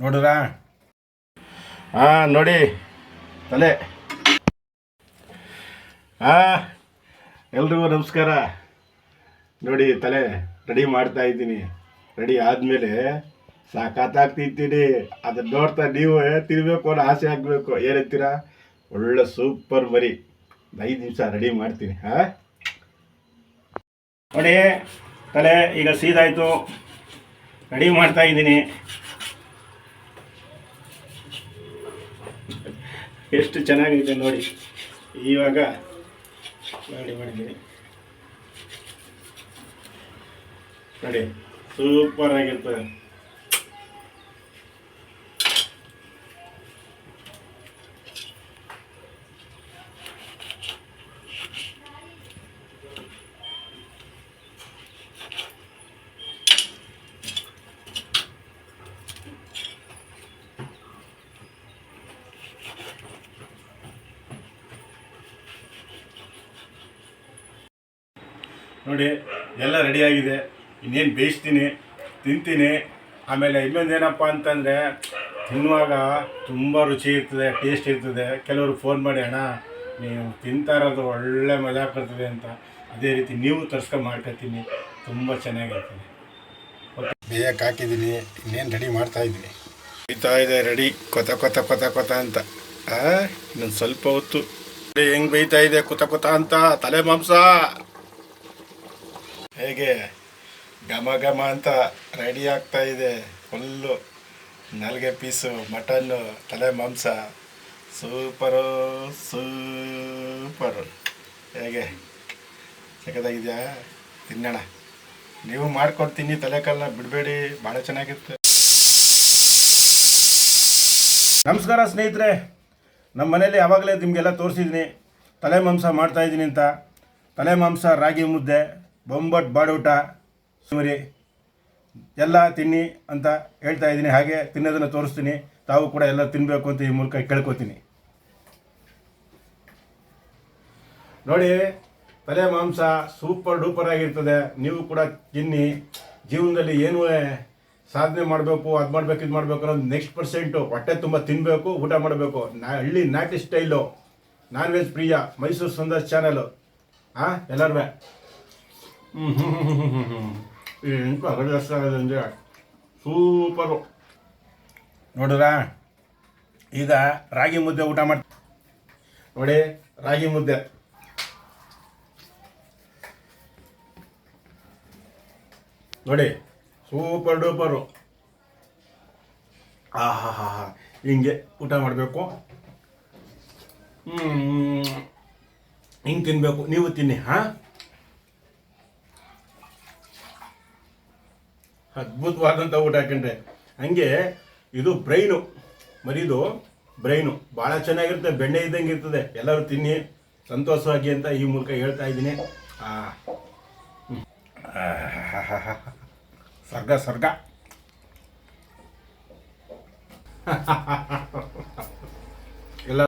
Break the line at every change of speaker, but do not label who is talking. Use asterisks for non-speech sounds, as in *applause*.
ನೋಡಿದ್ರಾ ಹಾಂ ನೋಡಿ. ತಲೆ. ಹಾಂ ಎಲ್ರಿಗೂ ನಮಸ್ಕಾರ. ನೋಡಿ, ತಲೆ ರೆಡಿ ಮಾಡ್ತಾ ಇದ್ದೀನಿ. ರೆಡಿ ಆದಮೇಲೆ ಸಾಕಾತಾಗ್ತಿದ್ದೀನಿ. ಅದನ್ನ ನೋಡ್ತಾ ನೀವು ತಿನ್ಬೇಕು ಅನ್ನೋ ಆಸೆ ಆಗಬೇಕು. ಏನಂತೀರಾ? ಒಳ್ಳೆ ಸೂಪರ್ ಮರಿ. ಐದು ನಿಮಿಷ ರೆಡಿ ಮಾಡ್ತೀನಿ ಹಾಂ ನೋಡಿ, ತಲೆ ಈಗ ಸೀದಾಯಿತು. ರೆಡಿ ಮಾಡ್ತಾ ಇದ್ದೀನಿ. ಎಷ್ಟು ಚೆನ್ನಾಗಿದೆ ನೋಡಿ. ಇವಾಗ ಮಾಡಿ ಮಾಡಿದ್ದೀನಿ ನೋಡಿ ಸೂಪರ್ ಆಗಿರ್ತದೆ. ನೋಡಿ, ಎಲ್ಲ ರೆಡಿಯಾಗಿದೆ ಇನ್ನೇನು ಬೇಯಿಸ್ತೀನಿ, ತಿಂತೀನಿ. ಆಮೇಲೆ ಇನ್ನೊಂದೇನಪ್ಪ ಅಂತಂದರೆ, ತಿನ್ನುವಾಗ ತುಂಬ ರುಚಿ ಇರ್ತದೆ ಟೇಸ್ಟ್ ಇರ್ತದೆ. ಕೆಲವರು ಫೋನ್ ಮಾಡಿ, ಅಣ್ಣ, ನೀವು ತಿಂತಾ ಇರೋದು ಒಳ್ಳೆ ಮಜಾ ಬರ್ತದೆ ಅಂತ. ಅದೇ ರೀತಿ ನೀವು ತರ್ಸ್ಕೊಂಡು ಮಾಡ್ಕೊತೀನಿ. ತುಂಬ ಚೆನ್ನಾಗಿರ್ತದೆ. ಬೇಯಕ್ಕೆ ಹಾಕಿದ್ದೀನಿ, ಇನ್ನೇನು ರೆಡಿ ಮಾಡ್ತಾ ಇದ್ದೀನಿ. ಬೇಯ್ತಾ ಇದೆ ರೆಡಿ ಕೊತ ಕೊತ ಕೊತ ಕೊತ ಅಂತ. ಇನ್ನೊಂದು ಸ್ವಲ್ಪ ಹೊತ್ತು. ಹೆಂಗೆ ಬೇಯ್ತಾ ಇದೆ, ಕೊತ ಕೊತ ಅಂತ. ತಲೆ ಮಾಂಸ. ಹೇಗೆ ಘಮ ಘಮ ಅಂತ ರೆಡಿ ಆಗ್ತಾ ಇದೆ. ಫುಲ್ಲು ನಾಲ್ಗೆ ಪೀಸು ಮಟನ್ನು ತಲೆ ಮಾಂಸ. ಸೂಪರು ಸೂಪರು ಹೇಗೆ? ಸಖತ್ತಾಗಿದೆಯಾ ತಿನ್ನೋಣ. ನೀವು ಮಾಡ್ಕೊಂಡು ತಿನ್ನಿ ತಲೆ ಕಾಲನ್ನ ಬಿಡಬೇಡಿ, ಭಾಳ ಚೆನ್ನಾಗಿತ್ತು. ನಮಸ್ಕಾರ ಸ್ನೇಹಿತರೆ. ನಮ್ಮ ಮನೇಲಿ ಯಾವಾಗಲೇ ನಿಮಗೆಲ್ಲ ತೋರಿಸಿದ್ದೀನಿ, ತಲೆ ಮಾಂಸ ಮಾಡ್ತಾಯಿದ್ದೀನಿ ಅಂತ. ತಲೆ ಮಾಂಸ, ರಾಗಿ ಮುದ್ದೆ ಬೊಂಬಟ್ ಬಾಡೂಟ, ಸುಮರಿ, ಎಲ್ಲ ತಿನ್ನಿ ಅಂತ ಹೇಳ್ತಾ ಇದ್ದೀನಿ. ಹಾಗೆ ತಿನ್ನೋದನ್ನು ತೋರಿಸ್ತೀನಿ. ತಾವು ಕೂಡ ಎಲ್ಲ ತಿನ್ನಬೇಕು ಅಂತ ಈ ಮೂಲಕ ಕೇಳ್ಕೊತೀನಿ. ನೋಡಿ, ತಲೆ ಮಾಂಸ ಸೂಪರ್ ಡೂಪರ್ ಆಗಿರ್ತದೆ. ನೀವು ಕೂಡ ತಿನ್ನಿ. ಜೀವನದಲ್ಲಿ ಏನು ಸಾಧನೆ ಮಾಡಬೇಕು, ಅದು ಮಾಡಬೇಕು, ಇದು ಮಾಡಬೇಕು ಅನ್ನೋದು ನೆಕ್ಸ್ಟ್ ಪರ್ಸೆಂಟು ಹೊಟ್ಟೆ ತುಂಬ ತಿನ್ನಬೇಕು ಊಟ ಮಾಡಬೇಕು. ನಾ ಹಳ್ಳಿ ನಾಟಿ ಸ್ಟೈಲು ನಾನ್ ವೆಜ್ ಪ್ರಿಯ. ಮೈಸೂರು ಸಂದರ್ಶ್ ಚಾನಲು ಹಾಂ ಎಲ್ಲರೂ ಎಂಟು ಅಗಡಿ ಅಂದರೆ ಸೂಪರು ನೋಡಿದ್ರಾ ಈಗ ರಾಗಿ ಮುದ್ದೆ ಊಟ ಮಾಡಿ ನೋಡಿ ರಾಗಿ ಮುದ್ದೆ. ನೋಡಿ ಸೂಪರ್ ಡೂಪರು ಆಹಾ ಹಾ ಹಾ ಹಿಂಗೆ ಊಟ ಮಾಡಬೇಕು. ಹಿಂಗೆ ತಿನ್ನಬೇಕು ನೀವು ತಿನ್ನಿ ಹಾಂ? ಅದ್ಭುತವಾದಂಥ ಊಟ ಹಾಕೊಂಡ್ರೆ. ಹಂಗೆ ಇದು ಬ್ರೈನು ಮರಿದು ಬ್ರೈನು ಭಾಳ ಚೆನ್ನಾಗಿರುತ್ತೆ, ಬೆಣ್ಣೆ ಇದ್ದಂಗೆ ಇರ್ತದೆ. ಎಲ್ಲರೂ ತಿನ್ನಿ. ಸಂತೋಷವಾಗಿ ಅಂತ ಈ ಮೂಲಕ ಹೇಳ್ತಾ ಇದ್ದೀನಿ. ಸ್ವರ್ಗ ಸ್ವರ್ಗ. *laughs* ಎಲ್ಲ